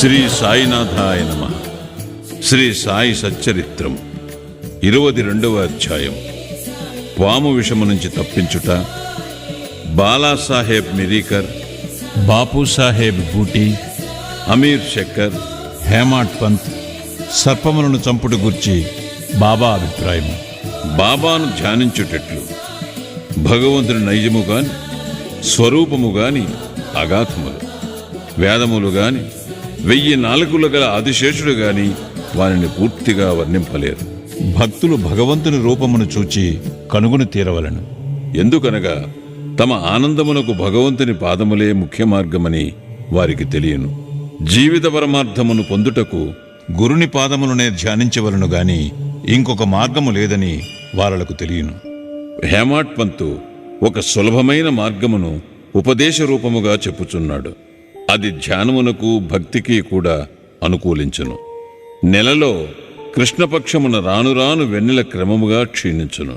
శ్రీ సాయినాథాయ నమ. శ్రీ సాయి సచ్చరిత్రం ఇరవది రెండవ అధ్యాయం. పాము విషము నుంచి తప్పించుట బాలాసాహెబ్ మిరీకర్ బాపూసాహెబ్ బూటీ అమీర్ శక్కర్ హేమాట్ పంత్ సర్పములను చంపుడు గుర్చి బాబా అభిప్రాయం. బాబాను ధ్యానించుటట్లు భగవంతుని నైజము గాని స్వరూపము గాని అగాధములు వేదములు గాని వెయ్యి నాలుగులు గల ఆదిశేషుడు గాని వారిని పూర్తిగా వర్ణింపలేరు. భక్తులు భగవంతుని రూపమును చూచి కనుగొని తీరవలను. ఎందుకనగా తమ ఆనందమునకు భగవంతుని పాదములే ముఖ్య మార్గమని వారికి తెలియను. జీవిత పరమార్థమును పొందుటకు గురుని పాదములనే ధ్యానించవలను గాని ఇంకొక మార్గము లేదని వారలకు తెలియను. హేమాట్ పంతు ఒక సులభమైన మార్గమును ఉపదేశ రూపముగా చెప్పుచున్నాడు. అది ధ్యానమునకు భక్తికి కూడా అనుకూలించును. నెలలో కృష్ణపక్షమున రాను రాను వెన్నెల క్రమముగా క్షీణించును.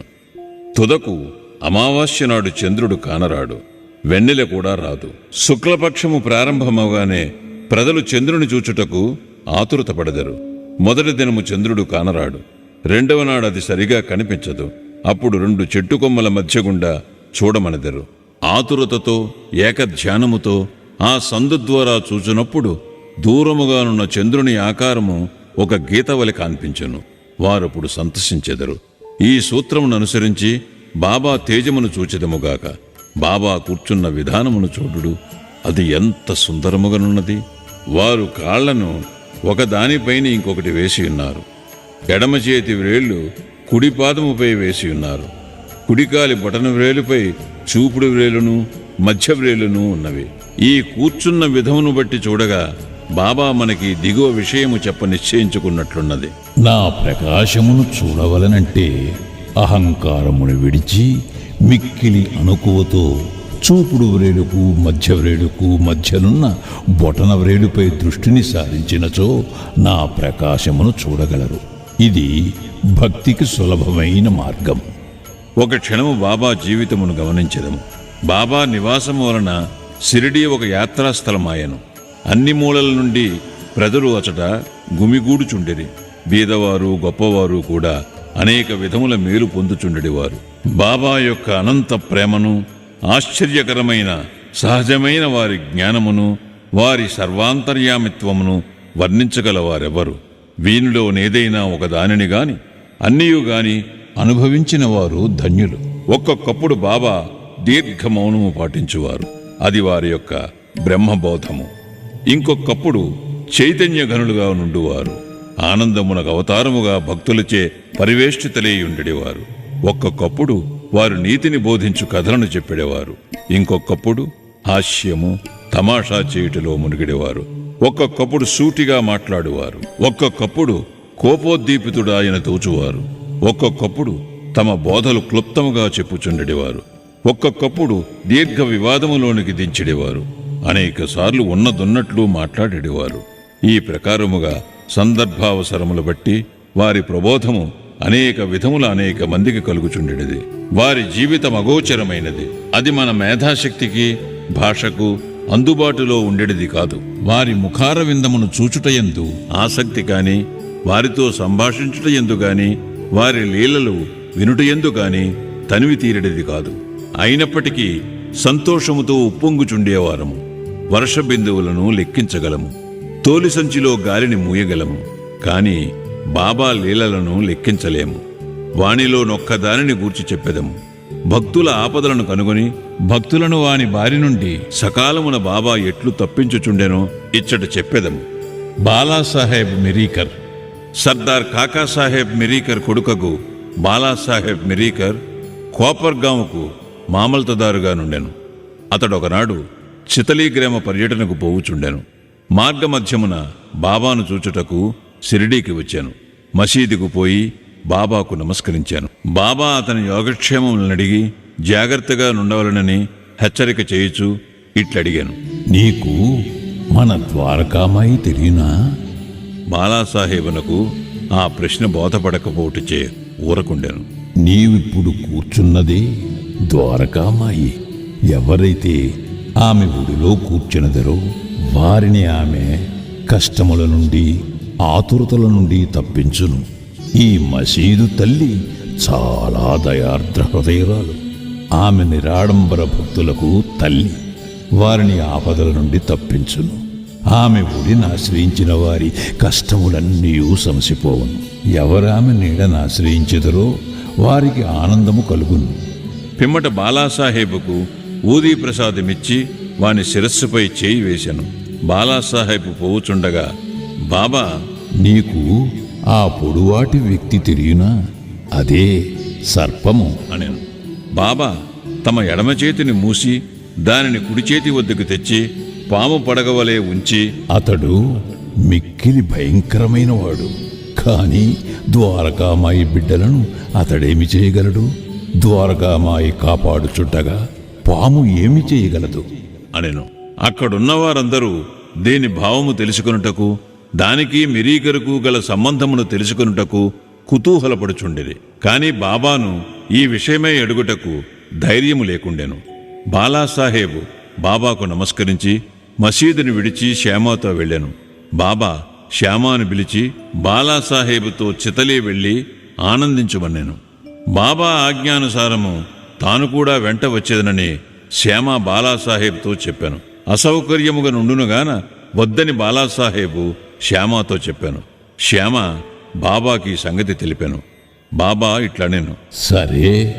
తుదకు అమావాస్య నాడు చంద్రుడు కానరాడు. వెన్నెల కూడా రాదు. శుక్లపక్షము ప్రారంభమవగానే ప్రజలు చంద్రుని చూచుటకు ఆతురతపడదరు మొదటి దినము చంద్రుడు కానరాడు. రెండవ నాడు అది సరిగా కనిపించదు. అప్పుడు రెండు చెట్టు కొమ్మల మధ్య గుండా చూడమనదరు. ఆతురతతో ఏకధ్యానముతో ఆ సందు ద్వారా చూచినప్పుడు దూరముగానున్న చంద్రుని ఆకారము ఒక గీతవలి కాన్పించెను. వారప్పుడు సంతసించెదరు. ఈ సూత్రమును అనుసరించి బాబా తేజమును చూచెదముగాక. బాబా కూర్చున్న విధానమును చూడుడు. అది ఎంత సుందరముగానున్నది. వారు కాళ్ళను ఒకదానిపైన ఇంకొకటి వేసి ఉన్నారు. ఎడమ చేతి వ్రేళ్ళు కుడి పాదముపై వేసి ఉన్నారు. కుడికాలి బటన వ్రేలుపై చూపుడు వ్రేలును మధ్య వ్రేలును ఉన్నవి. ఈ కూర్చున్న విధమును బట్టి చూడగా బాబా మనకి దిగువ విషయము చెప్ప నిశ్చయించుకున్నట్లున్నది. నా ప్రకాశమును చూడవలనంటే అహంకారమును విడిచి మిక్కిలి అనుకువతో చూపుడు వ్రేలుకు మధ్య వ్రేలుకు మధ్యనున్న బొటన వ్రేలుపై దృష్టిని సారించినచో నా ప్రకాశమును చూడగలరు. ఇది భక్తికి సులభమైన మార్గం. ఒక క్షణము బాబా జీవితమును గమనించదము. బాబా నివాసము వలన సిరిడి ఒక యాత్రాస్థలమాయను అన్ని మూలల నుండి ప్రజలు అచట గుమిగూడుచుండిరి. బీదవారు గొప్పవారు కూడా అనేక విధముల మేలు పొందుచుండెడివారు. బాబా యొక్క అనంత ప్రేమను ఆశ్చర్యకరమైన సహజమైన వారి జ్ఞానమును వారి సర్వాంతర్యామిత్వమును వర్ణించగలవారెవ్వరు వీనిలో వీనిలోనేదైనా ఒక దానిని గాని అన్నీయు గాని అనుభవించిన వారు ధన్యులు. ఒక్కొక్కప్పుడు బాబా దీర్ఘ మౌనము పాటించువారు. అది వారి యొక్క బ్రహ్మబోధము. ఇంకొకప్పుడు చైతన్య ఘనులుగా నుండువారు. ఆనందమునకు అవతారముగా భక్తులచే పరివేష్టితలేయుండేవారు ఒక్కొక్కప్పుడు వారు నీతిని బోధించు కథలను చెప్పేవారు. ఇంకొకప్పుడు హాస్యము తమాషా చేయుటలో మునిగిడేవారు. ఒక్కొక్కప్పుడు సూటిగా మాట్లాడువారు. ఒక్కొక్కప్పుడు కోపోద్దీపితుడాయన తోచువారు. ఒక్కొక్కప్పుడు తమ బోధలు క్లుప్తముగా చెప్పుచుండేవారు. ఒక్కొక్కప్పుడు దీర్ఘ వివాదములోనికి దించిడేవారు. అనేక సార్లు ఉన్నదున్నట్లు మాట్లాడేవారు ఈ ప్రకారముగా సందర్భావసరములు బట్టి వారి ప్రబోధము అనేక విధముల అనేక మందికి కలుగుచుండేది వారి జీవితం అగోచరమైనది. అది మన మేధాశక్తికి భాషకు అందుబాటులో ఉండేది కాదు. వారి ముఖార విందమును చూచుటయందు ఆసక్తి కాని వారితో సంభాషించుటయందు గాని వారి లీలలు వినుట ఎందు గాని తనివి తీరడిది కాదు. అయినప్పటికీ సంతోషముతో ఉప్పొంగుచుండేవారము. వర్ష బిందువులను లెక్కించగలము. తోలి సంచిలో గాలిని మూయగలము. కాని బాబా లీలలను లెక్కించలేము. వానిలో నొక్కదానిని గూర్చి చెప్పెదము. భక్తుల ఆపదలను కనుగొని భక్తులను వాని బారి నుండి సకాలమున బాబా ఎట్లు తప్పించుచుండెనో ఇచ్చట చెప్పెదము. బాలాసాహెబ్ మిరీకర్. సర్దార్ కాకాసాహెబ్ మిరీకర్ కొడుకగు బాలాసాహెబ్ మిరీకర్ కోపర్గాముకు మామల్తదారుగా నుండెను. అతడు ఒకనాడు చితలీ గ్రామ పర్యటనకు పోవుచుండెను. మార్గమధ్యమున బాబాను చూచుటకు షిరిడీకి వచ్చాను. మసీదుకు పోయి బాబాకు నమస్కరించాను. బాబా అతని యోగక్షేమములను అడిగి జాగ్రత్తగా నుండవలనని హెచ్చరిక చేయుచు ఇట్లడిగాను. నీకు మన ద్వారకామాయి తెలియనా? బాలాసాహెబునకు ఆ ప్రశ్న బోధపడకపోటుచే ఊరకుండెను. నీవిప్పుడు కూర్చున్నదే ద్వారకామాయి. ఎవరైతే ఆమె ఒడిలో కూర్చున్నదరో వారిని ఆమె కష్టముల నుండి ఆతురతల నుండి తప్పించును. ఈ మసీదు తల్లి చాలా దయార్ద్ర హృదయరాలు. ఆమె నిరాడంబర భక్తులకు తల్లి వారిని ఆపదల నుండి తప్పించును. ఆమె ఒడిని ఆశ్రయించిన వారి కష్టములన్నీ సమసిపోవును. ఎవరామె నీడను ఆశ్రయించెదరో వారికి ఆనందము కలుగును. పిమ్మట బాలాసాహెబుకు ఊదీ ప్రసాదమిచ్చి వాని శిరస్సుపై చేయి వేశాను. బాలాసాహెబ్ పోవుచుండగా బాబా నీకు ఆ పొడువాటి వ్యక్తి తెలియనా? అదే సర్పము. అనెను. బాబా తమ ఎడమ చేతిని మూసి దానిని కుడి చేతి వద్దకు తెచ్చి పాము పడగవలే ఉంచి అతడు మిక్కిలి భయంకరమైన వాడు కాని ద్వారకామాయి బిడ్డలను అతడేమి చేయగలడు? ద్వారకామాయి కాపాడుచుట్టగా పాము ఏమి చేయగలదు? అనెను. అక్కడున్న వారందరూ దీని భావము తెలుసుకొనుటకు దానికి మిరీకరకు గల సంబంధమును తెలుసుకొనుటకు కుతూహలపడుచుండేది. కాని బాబాను ఈ విషయమై అడుగుటకు ధైర్యము లేకుండెను. బాలాసాహేబు బాబాకు నమస్కరించి మసీదుని విడిచి శ్యామాతో వెళ్ళాను. బాబా శ్యామాను పిలిచి బాలాసాహేబుతో చితలి వెళ్ళి ఆనందించమన్నాను. బాబా ఆజ్ఞానుసారము తాను కూడా వెంట వచ్చేదనని శ్యామ బాలాసాహేబ్తో చెప్పాను. అసౌకర్యముగా నుండునుగాన వద్దని బాలాసాహేబు శ్యామాతో చెప్పాను. శ్యామ బాబాకి సంగతి తెలిపాను. బాబా ఇట్లా నేను సరే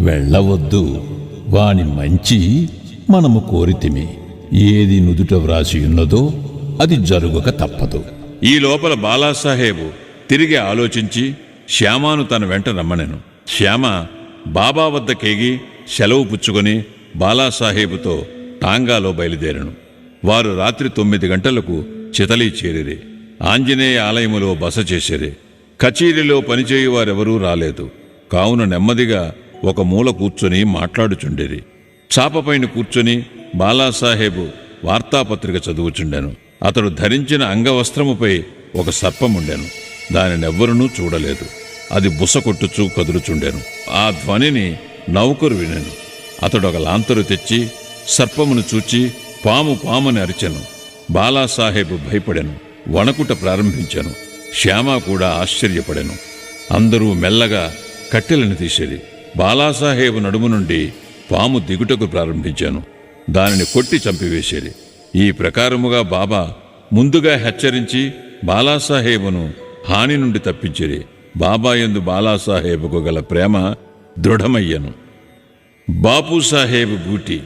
వెళ్ళవద్దు. వాని మంచి మనము కోరితిమి. ఏది నుదుట వ్రాసి ఉన్నదో అది జరుగుక తప్పదు. ఈ లోపల బాలాసాహేబు తిరిగి ఆలోచించి శ్యామాను తన వెంట రమ్మనెను. శ్యామ బాబా వద్దకేగి సెలవు పుచ్చుకొని బాలాసాహేబుతో టాంగాలో బయలుదేరను. వారు రాత్రి తొమ్మిది గంటలకు చితలీ చేరిరి. ఆంజనేయ ఆలయములో బస చేసిరి. కచేరీలో పనిచేయువారెవరూ రాలేదు. కావున నెమ్మదిగా ఒక మూల కూర్చొని మాట్లాడుచుండిరి. చాపపైన కూర్చొని బాలాసాహేబు వార్తాపత్రిక చదువుచుండెను. అతడు ధరించిన అంగవస్త్రముపై ఒక సర్పముండెను. దానినెవ్వరూ చూడలేదు. అది బుస కొట్టుచూ కదులుచుండెను. ఆ ధ్వనిని నౌకరు వినెను. అతడు ఒక లాంతరు తెచ్చి సర్పమును చూచి పాము పామని అరిచెను. బాలాసాహెబ్ భయపడెను. వణకుట ప్రారంభించెను. శ్యామ కూడా ఆశ్చర్యపడెను. అందరూ మెల్లగా కట్టెలను తీసేది. బాలాసాహేబు నడుము నుండి పాము దిగుటకు ప్రారంభించాను. దానిని కొట్టి చంపివేసేది. ఈ ప్రకారముగా బాబా ముందుగా హెచ్చరించి బాలాసాహేబును హాని నుండి తప్పించేది బాబా యందు బాలాసాహేబుకు గల ప్రేమ దృఢమయ్యను. బాపూసాహేబ్ బ్యూటీ.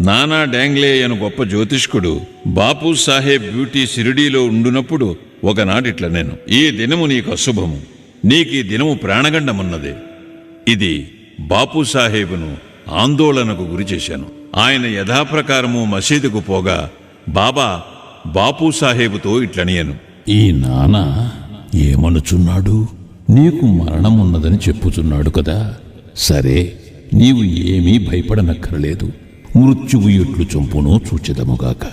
నానా డాంగ్లే అను గొప్ప జ్యోతిష్కుడు బాపూసాహేబ్ బ్యూటీ షిరిడీలో ఉండునప్పుడు ఒకనాటిట్ల నేను ఈ దినము నీకు అశుభము. నీకీ దినము ప్రాణగండమున్నది. ఇది బాపు ఆందోళనకు గురి చేశాను. ఆయన యథాప్రకారము మసీదుకు పోగా బాబా బాపూసాహేబుతో ఇట్లనియను. ఈ నానా ఏమనుచున్నాడు? నీకు మరణమున్నదని చెప్పుచున్నాడు కదా. సరే నీవు ఏమీ భయపడనక్కరలేదు. మృత్యువు ఎట్లు చంపునో చూచెదముగాక.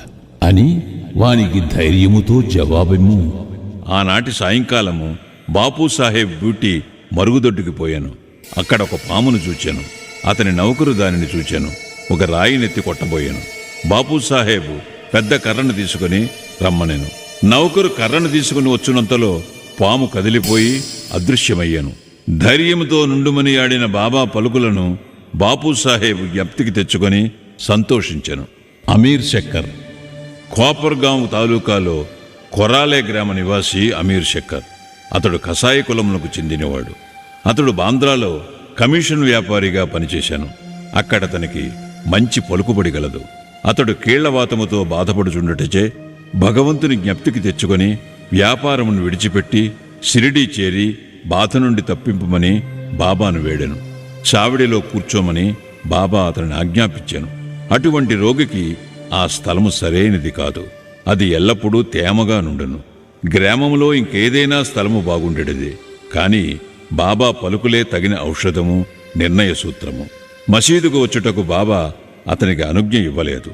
అని వానికి ధైర్యముతో జవాబిమ్ము. ఆనాటి సాయంకాలము బాపూసాహెబ్ బ్యూటీ మరుగుదొడ్డుకి పోయాను. అక్కడ ఒక పామును చూచాను. అతని నౌకరు దానిని చూచాను. ఒక రాయినెత్తి కొట్టబోయాను. బాపూసాహెబ్ పెద్ద కర్రను తీసుకుని రమ్మనేను. నౌకరు కర్రను తీసుకుని వచ్చినంతలో పాము కదిలిపోయి అదృశ్యమయ్యాను. ధైర్యముతో నుండుమని ఆడిన బాబా పలుకులను బాపు సాహెబ్ జ్ఞప్తికి తెచ్చుకొని సంతోషించాను. అమీర్ శక్కర్. కోపర్గాం తాలూకాలో కొరాలే గ్రామ నివాసి అమీర్ శక్కర్. అతడు కసాయి కులములకు చెందినవాడు. అతడు బాంద్రాలో కమిషన్ వ్యాపారిగా పనిచేశాను. అక్కడ అతనికి మంచి పలుకుబడి గలదు. అతడు కీళ్ళవాతముతో బాధపడుచుండటచే భగవంతుని జ్ఞప్తికి తెచ్చుకొని వ్యాపారమును విడిచిపెట్టి షిరిడీ చేరి బాధ నుండి తప్పింపమని బాబాను వేడెను. చావిడిలో కూర్చోమని బాబా అతనిని ఆజ్ఞాపించాను. అటువంటి రోగికి ఆ స్థలము సరైనది కాదు. అది ఎల్లప్పుడూ తేమగా నుండును. గ్రామంలో ఇంకేదైనా స్థలము బాగుండేది కాని బాబా పలుకులే తగిన ఔషధము నిర్ణయ సూత్రము. మసీదుకు వచ్చుటకు బాబా అతనికి అనుజ్ఞ ఇవ్వలేదు.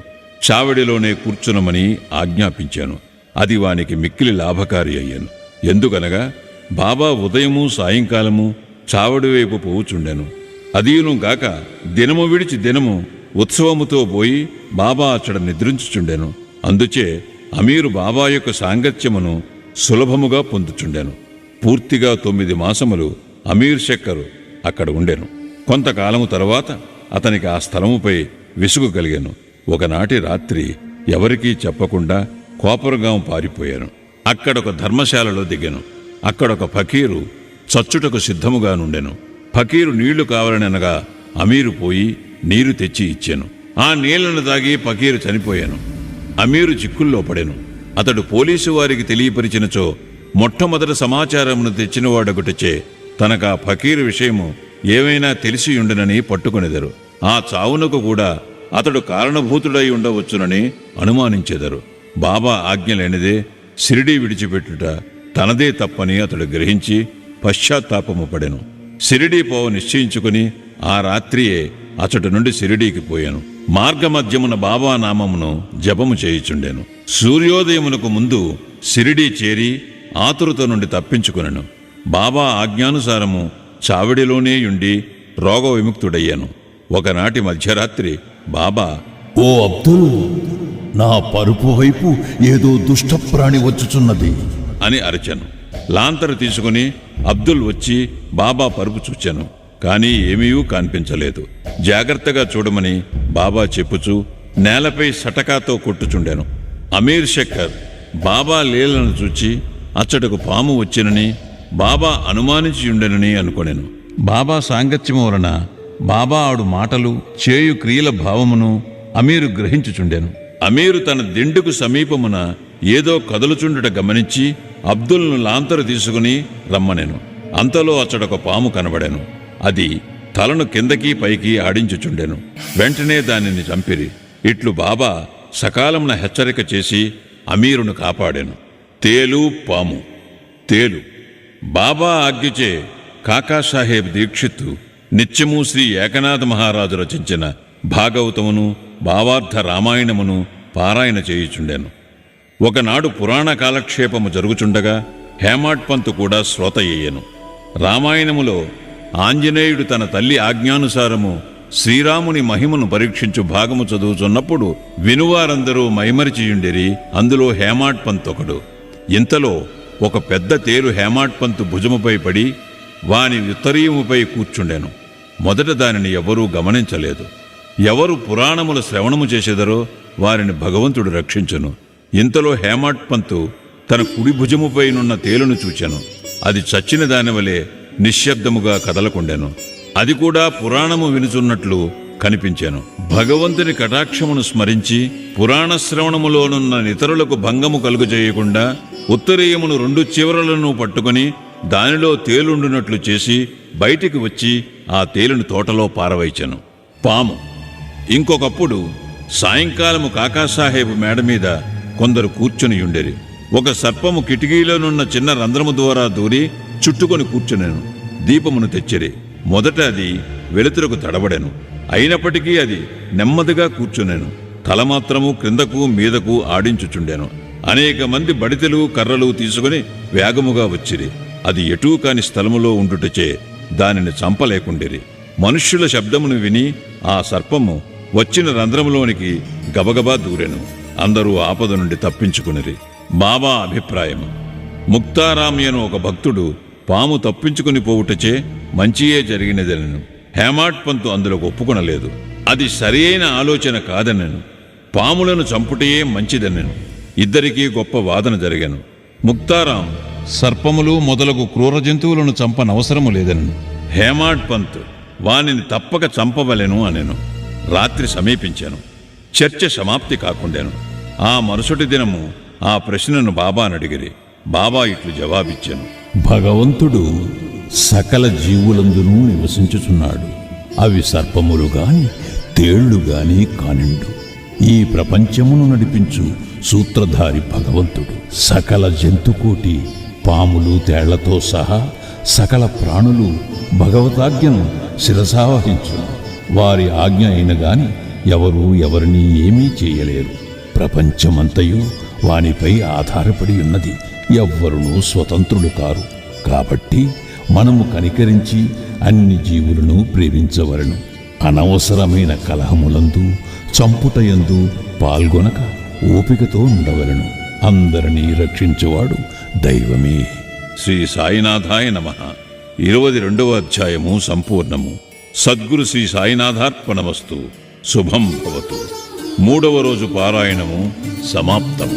చావిడిలోనే కూర్చునమని ఆజ్ఞాపించాను. అది వానికి మిక్కిలి లాభకారి అయ్యాను. ఎందుకనగా బాబా ఉదయము సాయంకాలము చావడి వైపు పోవుచుండెను. అదీను గాక దినము విడిచి దినము ఉత్సవముతో పోయి బాబా అచ్చడ నిద్రించుచుండెను. అందుచే అమీరు బాబా యొక్క సాంగత్యమును సులభముగా పొందుచుండెను. పూర్తిగా తొమ్మిది మాసములు అమీర్ శక్కరు అక్కడ ఉండెను. కొంతకాలము తరువాత అతనికి ఆ స్థలముపై విసుగు కలిగాను. ఒకనాటి రాత్రి ఎవరికీ చెప్పకుండా కోపరగాం పారిపోయాను. అక్కడొక ధర్మశాలలో దిగాను. అక్కడొక ఫకీరు చచ్చుటకు సిద్ధముగా నుండెను. ఫకీరు నీళ్ళు కావాలనగా అమీరు పోయి నీరు తెచ్చి ఇచ్చాను. ఆ నీళ్ళను తాగి ఫకీరు చనిపోయాను. అమీరు చిక్కుల్లో పడెను. అతడు పోలీసు వారికి తెలియపరిచినచో మొట్టమొదటి సమాచారమును తెచ్చినవాడొకటిచే తనకా ఫకీరు విషయము ఏమైనా తెలిసి ఉండనని పట్టుకొనెదరు. ఆ చావునకు కూడా అతడు కారణభూతుడై ఉండవచ్చునని అనుమానించెదరు. బాబా ఆజ్ఞ లేనిదే సిరిడీ విడిచిపెట్టుట తనదే తప్పని అతడు గ్రహించి పశ్చాత్తాపము పడెను. సిరిడీ పోవ నిశ్చయించుకుని ఆ రాత్రియే అచట నుండి సిరిడీకి పోయాను. మార్గమధ్యమున బాబా నామమును జపము చేయుచుండెను. సూర్యోదయమునకు ముందు సిరిడీ చేరి ఆతురత నుండి తప్పించుకునెను. బాబా ఆజ్ఞానుసారము చావిడిలోనే ఉండి రోగ విముక్తుడయ్యాను ఒకనాటి మధ్యరాత్రి బాబా ఓ అబ్దుల్! నా పరుపు వైపు ఏదో దుష్టప్రాణి వచ్చుచున్నది. అని అరిచాను. లాంతరు తీసుకుని అబ్దుల్ వచ్చి బాబా పరుపు చూచాను. కానీ ఏమీ కనిపించలేదు. జాగ్రత్తగా చూడమని బాబా చెప్పుచూ నేలపై సటకాతో కొట్టుచుండెను. అమీర్ శక్కర్ బాబా లీలను చూచి అచ్చటకు పాము వచ్చినని బాబా అనుమానించి ఉండెనని అనుకొనెను. బాబా సాంగత్యము వలన బాబా ఆడు మాటలు చేయు క్రియల భావమును అమీరు గ్రహించుచుండెను. అమీరు తన దిండుకు సమీపమున ఏదో కదులుచుండుట గమనించి అబ్దుల్ను లాంతరు తీసుకుని రమ్మనెను. అంతలో అచ్చడొక పాము కనబడెను. అది తలను కిందకి పైకి ఆడించుచుండెను. వెంటనే దానిని చంపిరి. ఇట్లు బాబా సకాలమున హెచ్చరిక చేసి అమీరును కాపాడాను. తేలు పాము. తేలు. బాబా ఆజ్ఞచే కాకాసాహేబ్ దీక్షిత్తు నిత్యము శ్రీ ఏకనాథ మహారాజు రచించిన భాగవతమును భావార్థ రామాయణమును పారాయణ చేయుచుండెను. ఒకనాడు పురాణ కాలక్షేపము జరుగుచుండగా హేమాడ్ పంతు కూడా శ్రోతయ్యెను రామాయణములో ఆంజనేయుడు తన తల్లి ఆజ్ఞానుసారము శ్రీరాముని మహిమను పరీక్షించు భాగము చదువుచున్నప్పుడు వినువారందరూ మైమరిచియుండిరి అందులో హేమాడ్ పంత్ ఒకడు. ఇంతలో ఒక పెద్ద తేరు హేమాడ్ పంతు భుజముపై పడి వాని విత్తరీయముపై కూర్చుండెను. మొదట దానిని ఎవరూ గమనించలేదు. ఎవరు పురాణముల శ్రవణము చేసేదరో వారిని భగవంతుడు రక్షించును. ఇంతలో హేమాట్ పంతు తన కుడి భుజముపైనున్న తేలును చూచాను. అది చచ్చిన దానివలే నిశ్శబ్దముగా కదలకుండాను. అది కూడా పురాణము వినుచున్నట్లు కనిపించాను. భగవంతుని కటాక్షమును స్మరించి పురాణ శ్రవణములోనున్న ఇతరులకు భంగము కలుగజేయకుండా ఉత్తరీయమును రెండు చివరలను పట్టుకొని దానిలో తేలుండునట్లు చేసి బయటికి వచ్చి ఆ తేలుని తోటలో పారవైచాను. పాము ఇంకొకప్పుడు సాయంకాలము కాకాసాహేబు మేడ మీద కొందరు కూర్చొని ఉండేరి ఒక సర్పము కిటికీలోనున్న చిన్న రంధ్రము ద్వారా దూరి చుట్టుకొని కూర్చునేను. దీపమును తెచ్చిరి మొదట అది వెలుతురకు తడబడెను. అయినప్పటికీ అది నెమ్మదిగా కూర్చునేను. తల మాత్రము క్రిందకు మీదకు ఆడించుచుండెను. అనేక మంది బడితెలు కర్రలు తీసుకుని వేగముగా వచ్చిరి. అది ఎటూ కాని స్థలములో ఉండుటచే దానిని చంపలేకుండిరి మనుష్యుల శబ్దమును విని ఆ సర్పము వచ్చిన రంధ్రములోనికి గబగబా దూరెను. అందరూ ఆపద నుండి తప్పించుకునిరి. బాబా అభిప్రాయం ముక్తారామ్యను ఒక భక్తుడు పాము తప్పించుకుని పోవుటచే మంచియే జరిగినదనను. హేమాట్ పంతు అందులో ఒప్పుకొనలేదు. అది సరియైన ఆలోచన కాదనను. పాములను చంపుటయే మంచిదనను. ఇద్దరికీ గొప్ప వాదన జరిగాను. ముక్తారాం సర్పములు మొదలగు క్రూర జంతువులను చంపనవసరము లేదనను. హేమాడ్ పంత్ వానిని తప్పక చంపవలెను అనెను. రాత్రి సమీపించాను. చర్చ సమాప్తి కాకుండాను. ఆ మరుసటి దినము ఆ ప్రశ్నను బాబాను అడిగిరి. బాబా ఇట్లు జవాబిచ్చాను. భగవంతుడు సకల జీవులందునూ నివసించుచున్నాడు. అవి సర్పములు గాని తేళ్ళు గాని కానిండు. ఈ ప్రపంచమును నడిపించు సూత్రధారి భగవంతుడు. సకల జంతుకోటి పాములు తేళ్ళతో సహా సకల ప్రాణులు భగవతాజ్ఞను శిరసావహించు వారి ఆజ్ఞ అయిన గాని ఎవరూ ఎవరిని ఏమీ చేయలేరు. ప్రపంచమంతయు వానిపై ఆధారపడి ఉన్నది ఎవ్వరునూ స్వతంత్రులు కారు. కాబట్టి మనము కనికరించి అన్ని జీవులను ప్రేమించవలను. అనవసరమైన కలహములందు చంపుటయందు పాల్గొనక ఓపికతో ఉండవలను. అందరినీ రక్షించేవాడు దైవమే. శ్రీ సాయినాథాయ నమ. ఇరవై రెండవ అధ్యాయము సంపూర్ణము. సద్గురు శ్రీ సాయినాథార్పణమస్తు. శుభం భవతు. మూడవ రోజు పారాయణము సమాప్తం